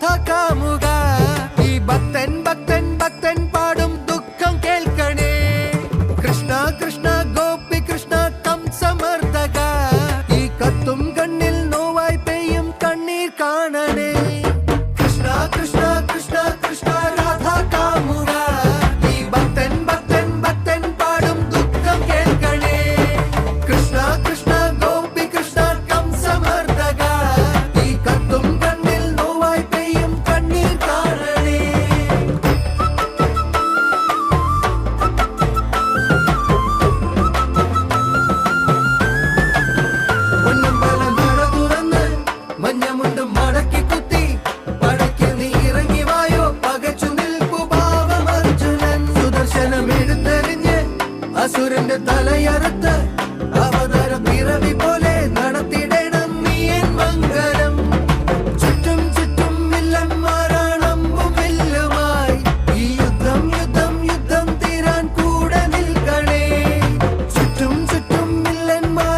കഥ കാമുക ഈ ഭക്തൻ ഭക്തൻ ഭക്തൻ പാടും ദുഃഖം കേൾക്കണേ. കൃഷ്ണ മനമെടുത്തെറിഞ്ഞ് അസുരന്റെ തലയറുത്ത് അവതാര പിറവി പോലെ നടത്തിടണം നീ എൻ മംഗലം. ചുറ്റും ചുറ്റും വില്ലന്മാരാണമ്പുമില്ലുമായി ഈ യുദ്ധം യുദ്ധം യുദ്ധം തീരാൻ കൂടെ നിൽക്കണേ. ചുറ്റും ചുറ്റും വില്ലന്മാർ